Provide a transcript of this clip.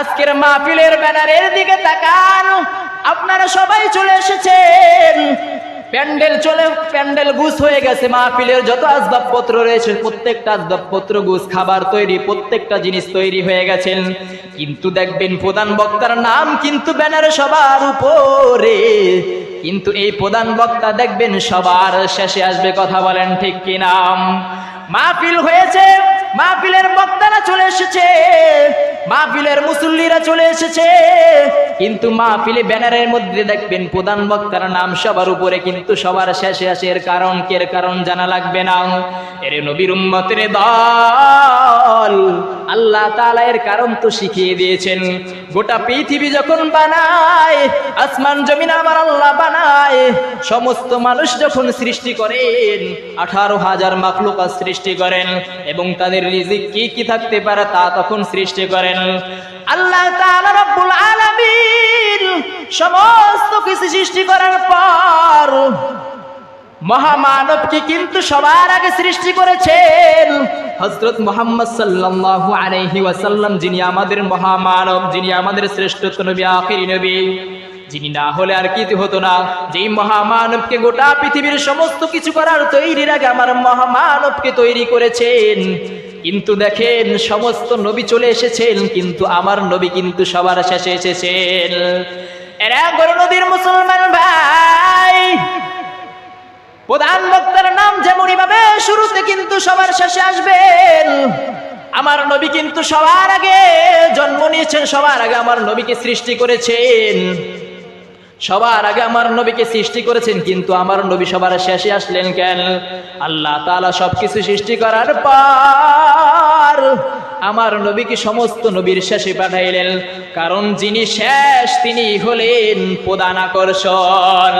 আজকের মাহফিলের ব্যানারের দিকে তাকান। আপনারা সবাই চলে এসেছেন। প্যান্ডেল চলে, প্যান্ডেল গুছ হয়ে গেছে। মাহফিলের যত আসবাবপত্র রয়েছে, প্রত্যেকটা আসবাবপত্র গুছ খাবার তৈরি, প্রত্যেকটা জিনিস তৈরি হয়ে গেছেন। কিন্তু দেখবেন প্রধান বক্তার নাম কিন্তু ব্যানারে সবার উপরে। কিন্তু এই প্রধান বক্তা দেখবেন সবার শেষে আসবে কথা বলেন ঠিক কি নাম মাহফিল হয়েছে, মাহফিলের বক্তারা চলে এসেছে। মাহফিলের মুসল্লিরা চলে এসেছে। কিন্তু মাহফিলে ব্যানারের মধ্যে দেখবেন প্রধান বক্তার নাম সবার উপরে কিন্তু সবার শেষে আসে। এর কারণ কের কারণ জানা লাগবে না। এর নবীর উম্মতের দল আল্লাহ তাআলা এর কারণ তো শিখিয়ে দিয়েছেন। গোটা পৃথিবী যখন বানায়, আসমান জমিন আমার আল্লাহ বানায়, সমস্ত মানুষ যখন সৃষ্টি করেন, আঠারো হাজার মাকলুকা সৃষ্টি করেন এবং তাদের রিজিক কি কি থাকতে পারে তা তখন সৃষ্টি করেন। আল্লাহ তাআলা রব্বুল আলামিন সমস্ত কিছু সৃষ্টি করার পর মহামানবকে কিন্তু সবার আগে সৃষ্টি করেছেন হজরত মোহাম্মদ সাল্লাল্লাহু আলাইহি ওয়াসাল্লাম, যিনি আমাদের মহামানব, যিনি আমাদের শ্রেষ্ঠত্ব নবী, আখিরি নবী, যিনি না হলে আর কি হতো না। যেই মহামানবকে গোটা পৃথিবীর সমস্ত কিছু করার তৈরির আগে আমার মহামানবকে তৈরি করেছেন। কিন্তু দেখেন, সমস্ত নবী চলে এসেছেন, কিন্তু আমার নবী কিন্তু সবার শেষে এসেছেন। এরা গরু নদীর মুসলমান ভাই। প্রধান বক্তার নাম যেমন ভাবে শুরুতে কিন্তু সবার শেষে আসবেন। আমার নবী কিন্তু সবার আগে জন্ম নিয়েছেন, সবার আগে আমার নবীকে সৃষ্টি করেছেন। সবার আগে আমার নবীকে সৃষ্টি করেছেন, কিন্তু আমার নবী সবার শেষে আসলেন কেন? আল্লাহ তাআলা সবকিছু সৃষ্টি করার পর আমার নবীকে সমস্ত নবীর শেষে পাঠাইলেন। কারণ যিনি শেষ, তিনি হলেন প্রধান আকর্ষণ।